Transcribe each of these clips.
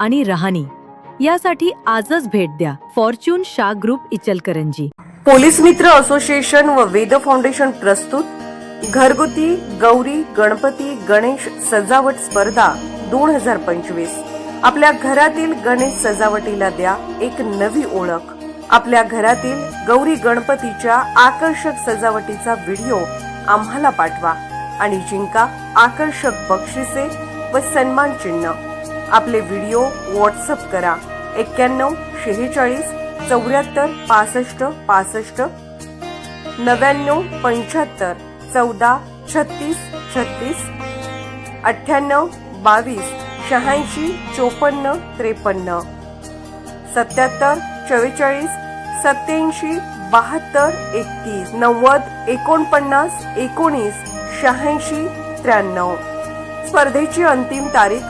आणि रहाणी. यासाठी आजच भेट द्या. Fortune Shah group Ichalkaranji. Police मित्र असोसिएशन व वेद फाउंडेशन प्रस्तुत. घरगुती गौरी गणपती गणेश सजावट स्पर्धा दोन हजार पंचवीस. आपल्या घरातील गणेश सजावटीला द्या एक नवी ओळख. आपल्या घरातील गौरी गणपतीच्या आकर्षक सजावटीचा व्हिडिओ आम्हाला पाठवा. आणि जिंका आकर्षक बक्षिसे व सन्मान चिन्ह आपले व्हिडिओ व्हॉट्सअप करा. एक्क्याण्णव शेहेचाळीस चौऱ्याहत्तर पासष्ट पासष्ट नव्याण्णव पंच्याहत्तर चौदा छत्तीस छत्तीस अठ्ठ्याण्णव बावीस शहाऐंशी चोपन्न त्रेपन्न सत्याहत्तर चव्वेचाळीस सत्याऐंशी बहात्तर एकतीस नव्वद एकोणपन्नास एकोणीस शहाऐंशी त्र्याण्णव. स्पर्धेची अंतिम तारीख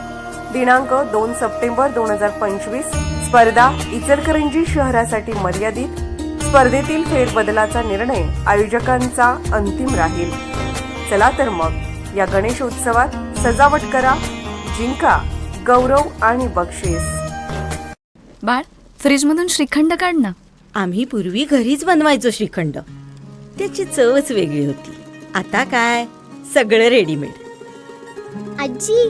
दिनांक दोन सप्टेंबर दोन हजार पंचवीस स्पर्धा इचलकरंजी शहरासाठी मर्यादित. स्पर्धेतील फेरबदलाचा निर्णय आयोजकांचा अंतिम राहील. चला तर मग या गणेशोत्सवात सजावट करा जिंका गौरव आणि बक्षीस. बाळ फ्रीजमधून श्रीखंड काढ ना. आम्ही पूर्वी घरीच बनवायचो श्रीखंड. त्याची चवच वेगळी होती. आता काय? सगळं रेडीमेड आजी